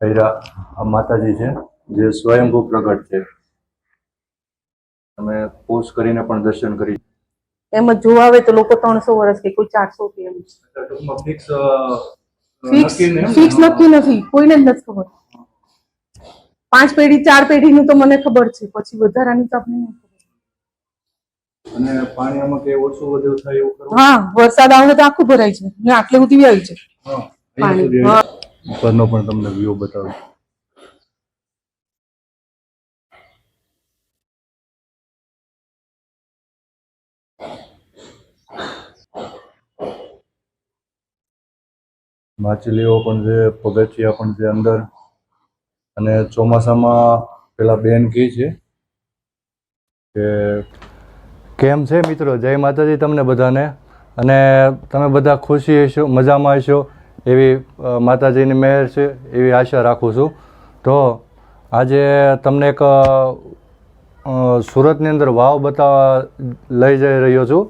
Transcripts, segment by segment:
હૈરા આ માતાજી છે જે સ્વયંભૂ પ્રગટ છે. તમે પોસ્ટ કરીને પણ દર્શન કરી. એમ જ જોવા આવે તો લોકો ત્રણસો વર્ષ કે કોઈ ચારસો કે એમ. ટૂંકમાં ફિક્સ ફિક્સ ફિક્સ નક્કી નથી કોઈને જ નથી ખબર. પાંચ પેઢી ચાર પેઢીનું તો મને ખબર છે પછી વધારાની તો આપણે નહીં ખબર. અને પાણી આમાં કે ઓછું વધુ થાય એવું કરવું હા વરસાદ આવે તો આખું ભરાય છે ને આટલે સુધી આવી છે. હા પાણી ઉપરનો પણ તમને વ્યૂ બતાવું. માછલીઓ પણ છે, પગથિયા પણ છે અંદર. અને ચોમાસામાં પેલા બેન કહે છે કે, કેમ છે મિત્રો? જય માતાજી તમને બધાને. અને તમે બધા ખુશી હશો, મજામાં હશો? એવી માતાજીની મહેર છે એવી આશા રાખું છું. તો આજે તમને એક સુરતની અંદર વાવ બતાવવા લઈ જઈ રહ્યો છું.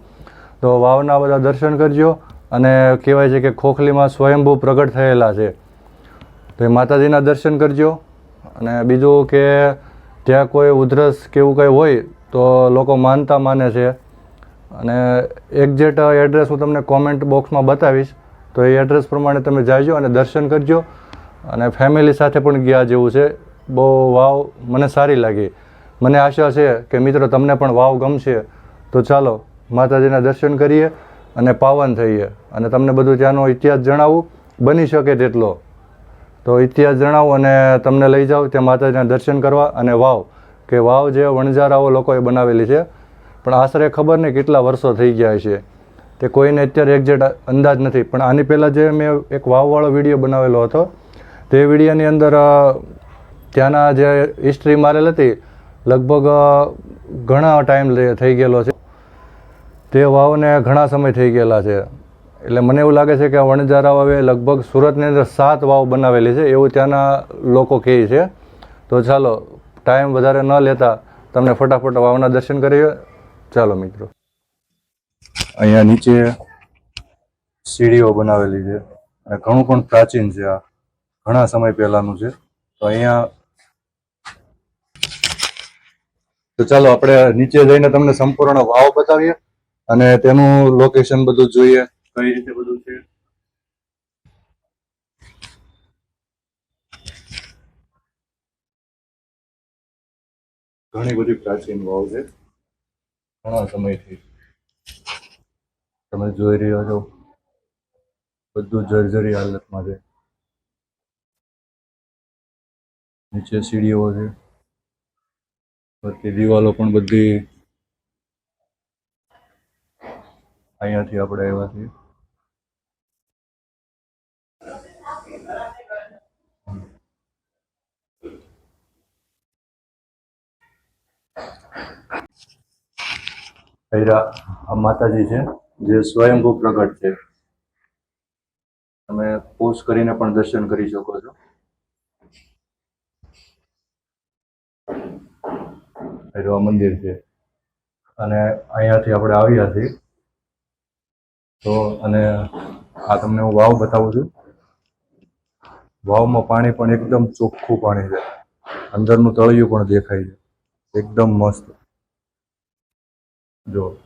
તો વાવના બધા દર્શન કરજો અને કહેવાય છે કે ખોખલીમાં સ્વયંભૂ પ્રગટ થયેલા છે. તો એ માતાજીના દર્શન કરજો અને બીજું કે ત્યાં કોઈ ઉધરસ કે એવું કંઈ હોય તો લોકો માનતા માને છે. અને એક્ઝેક્ટ એડ્રેસ હું તમને કોમેન્ટ બોક્સમાં બતાવીશ. તો એ એડ્રેસ પ્રમાણે તમે જાજો અને દર્શન કરજો. અને ફેમિલી સાથે પણ ગયા જેવું છે. બહુ વાવ મને સારી લાગી. મને આશા છે કે મિત્રો તમને પણ વાવ ગમશે. તો ચાલો, માતાજીના દર્શન કરીએ અને પાવન થઈએ. અને તમને બધું ત્યાંનો ઇતિહાસ જણાવું. બની શકે તેટલો. તો ઇતિહાસ જણાવો અને તમને લઈ જાઓ ત્યાં માતાજીના દર્શન કરવા. અને વાવ, કે વાવ જે વણઝારાઓ લોકોએ બનાવેલી છે. પણ આશરે ખબર નહીં કેટલા વર્ષો થઈ ગયા છે. તે કોઈને અત્યારે એક્ઝેક્ટ અંદાજ નથી. પણ આની પહેલાં જે મેં એક વાવવાળો વીડિયો બનાવેલો હતો, તે વિડીયોની અંદર ત્યાંના જે હિસ્ટ્રી મારેલ હતી, લગભગ ઘણા ટાઈમ થઈ ગયેલો છે. તે વાવને ઘણા સમય થઈ ગયેલા છે. એટલે મને એવું લાગે છે કે વણજારા વાવે લગભગ સુરતની અંદર સાત વાવ બનાવેલી છે, એવું ત્યાંના લોકો કહે છે. તો ચાલો ટાઈમ વધારે ન લેતા, તમને ફટાફટ વાવના દર્શન કરીએ. ચાલો મિત્રો. અહીંયા નીચે સીડીઓ બનાવેલી છે અને ઘણું પણ પ્રાચીન છે આ. ઘણા સમય પહેલાનું છે. તો અહીંયા તો ચાલો આપણે નીચે જઈને તમને સંપૂર્ણ વાવ બતાવીએ અને તેનું લોકેશન બધું જોઈએ. કઈ રીતે બધું છે? ઘણી બધી પ્રાચીન વાવ છે. ઘણા સમયથી. તમે જોઈ રહ્યા છો. બધું જર્જરી હાલતમાં છે. નીચે સીડીઓ છે. બધી દિવાલો પણ બધી અહીંયાથી આપણે આવ્યા છીએ આ માતાજી છે. જે સ્વયંભૂ પ્રગટ છે. તમે પોસ્ટ કરીને પણ દર્શન કરી શકો છો. હૈરો મંદિર છે. અને અહીંયાથી આપણે આવ્યા છીએ. તો અને આ તમને હું વાવ બતાવું છું. વાવમાં પાણી પણ એકદમ ચોખ્ખું પાણી છે. અંદરનું તળિયું પણ દેખાય છે. એકદમ મસ્ત. જો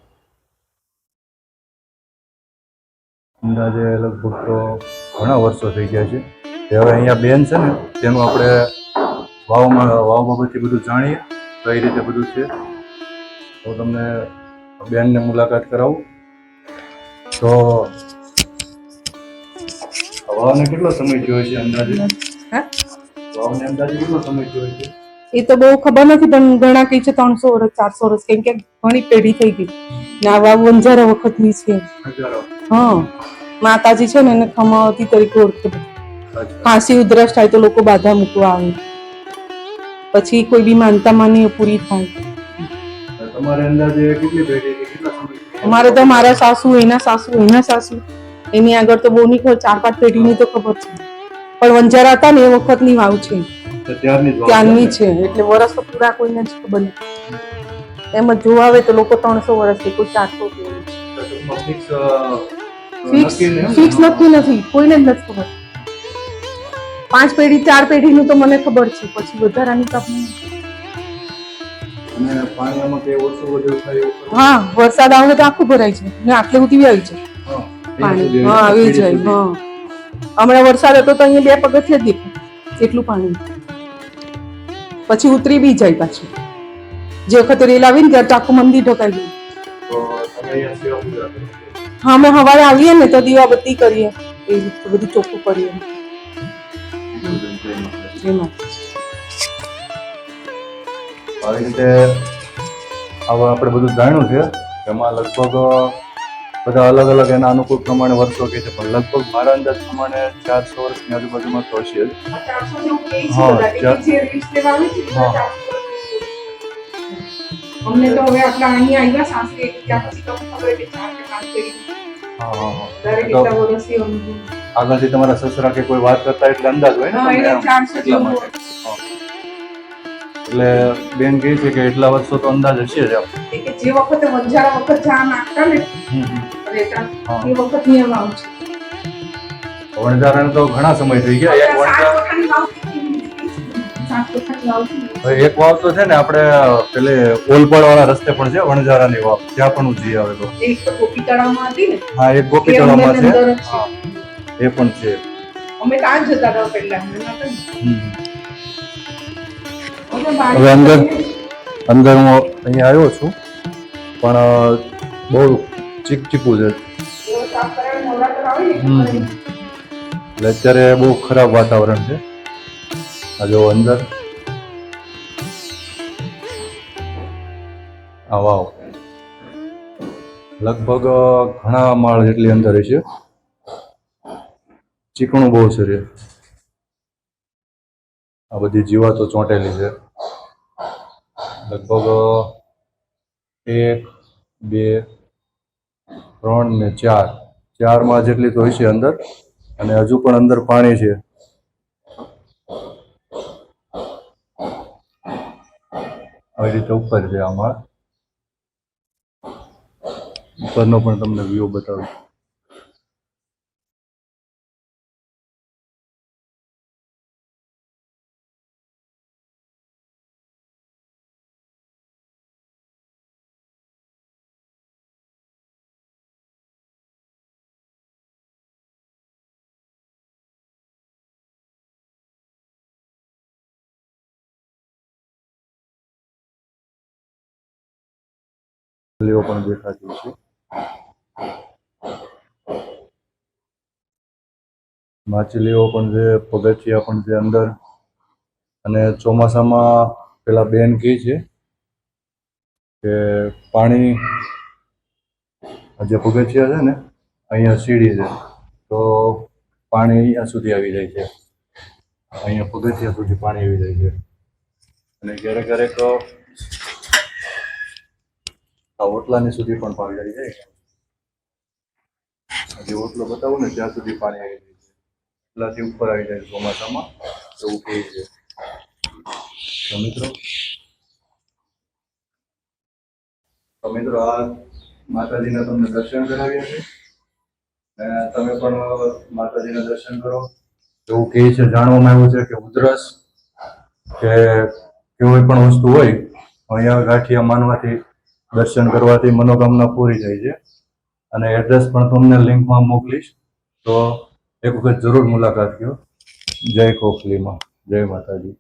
અંદાજે લગભગ તો ઘણા વર્ષો થઈ ગયા છે. તે હવે અહીંયા બેન છે ને તેનું આપણે વાવમાં વાવ બાબતથી બધું જાણીએ કઈ રીતે બધું છે. તો તમને બેનને મુલાકાત કરાવું. તો વાવને કેટલો સમય થયો છે અંદાજે? હા? વાવને અંદાજે કેટલો સમય થયો છે? એ તો બહુ ખબર નથી પણ ઘણા કહે છે ત્રણસો વર્ષ ચારસો વર્ષ કેમ કે ઘણી પેઢી થઈ ગઈ. ને આ વાવ વંજારા વખતની છે. હા. માતાજી છે ને એને ખમાવતી તરીકે ઓળખે ખાંસી ઉધરસ થાય તો લોકો બાધા મૂકવા આવે. પછી કોઈ બી માનતા માની પૂરી થાય. અમારે તો મારા સાસુ એના સાસુ એના સાસુ. એની આગળ તો બહુ નહીં ખબર ચાર પાંચ પેઢીની તો ખબર છે. પણ વંજારા હતા ને એ વખતની વાવ છે. ત્યાંની છે. એટલે વર્ષ તો પૂરા કોઈને જ ખબર એમ જોવા આવે તો લોકો ત્રણસો વર્ષ કે કોઈ ચારસો ફિક્સ? ફિક્સ નક્કી નથી કોઈને જ નથી ખબર. પાંચ પેઢી ચાર પેઢીનું તો મને ખબર છે. પછી વધારાની તો આપણે અને પાણી આમાં કે ઓછું વધુ થાય એવું ખરું? હા વરસાદ આવે તો આખું ભરાય છે. ને આટલે ઉતરી આવી છે પાણી. હા આવી જાય હા. હમણાં વરસાદ હતો તો અહીંયા બે પગથિયે જ દેખાય. એટલું પાણી. પછી ઉતરી બી જાય પાછું. જે વખતે રેલ આવી ને ત્યારે તો આખું મંદિર ઢોકાઈ ગયું. હા અમે સવારે આવીએ ને તો દીવાબત્તી કરીએ. એ રીતે બધું ચોખ્ખું કરીએ એમાં. આવી રીતે હવે આપણે બધું જાણ્યું છે એમાં લગભગ બધા અલગ અલગ એના અનુકૂળ પ્રમાણે વર્ષો કે છે પણ લગભગ મારા અંદાજ પ્રમાણે ચારસો વર્ષની આજુબાજુમાં તો હશે જ. હા, હા. અમને તો હવે આટલા અહીંયા આવ્યા સાસરે ત્યાં પછી તો ખબર કે ચાર કે પાંચ પેઢી દરેક વર્ષથી આગળથી તમારા સસરા કે કોઈ વાત કરતા એટલે અંદાજ હોય ને એટલે એટલા માટે. એટલે બેન કહે છે કે એટલા વર્ષો તો અંદાજ હશે જ જે વખતે વંજારા નાખતા ને. એ નિયમ તો ઘણા સમય થઈ ગયા એક વણઝાર એક વાવ તો છે ને આપણે પેલે ઓલપાડ વાળા રસ્તે પણ છે વણઝારાની વાવ. ત્યાં પણ જઈ આવે તો એક ગોપી તળાવમાં હતી ને? હા એક ગોપી તળાવમાં છે. હા, એ પણ છે. અમે ત્યાં જતા હતા પહેલા. હવે અંદર? અંદર હું અહીંયા આવ્યો છું પણ બહુ બહુ ચીકચીકું છે એટલે અત્યારે બહુ ખરાબ વાતાવરણ છે. આ જો અંદર આ વાવ. લગભગ ઘણા માળ જેટલી અંદર હશે. ચીકણું બહુ છે આ બધી જીવાતો ચોંટેલી છે. લગભગ એક, બે, ત્રણ ને ચાર. ચાર માળ જેટલી તો હશે અંદર, અને હજુ પણ અંદર પાણી છે. આવી રીતે ઉપર છે આ માળ. ઉપરનો પણ તમને વ્યૂ બતાવું. પણ દેખાતી છે. માછલીઓ પણ છે, પગથિયા પણ છે અંદર. અને ચોમાસામાં પેલા બેન કહે છે કે પાણી જે પગથિયા છે ને, અહીંયા સીડી છે તો પાણી અહીંયા સુધી આવી જાય છે. અહીંયા પગથિયા સુધી પાણી આવી જાય છે. અને ક્યારેક ક્યારેક આ ઓટલાની સુધી પણ પાણી આવી જાય હજી ઓટલો બતાવું ને, ત્યાં સુધી પાણી આવી જાય છે. એટલાથી ઉપર આવી જાય ચોમાસામાં. એવું કહે છે. તો મિત્રો? તો મિત્રો, આ માતાજીના તમને દર્શન કરાવ્યા છે તમે પણ માતાજીના દર્શન કરો. એવું કહે છે, જાણવામાં આવ્યું છે કે ઉધરસ, કે કોઈ પણ વસ્તુ હોય, અહીંયા ગાંઠિયા માનવાથી દર્શન કરવાથી મનોકામના પૂરી જાય છે. અને એડ્રેસ પણ તમને લિંકમાં મોકલીશ. તો એક વખત જરૂર મુલાકાત લ્યો જય કોકલીમાં. જય માતાજી.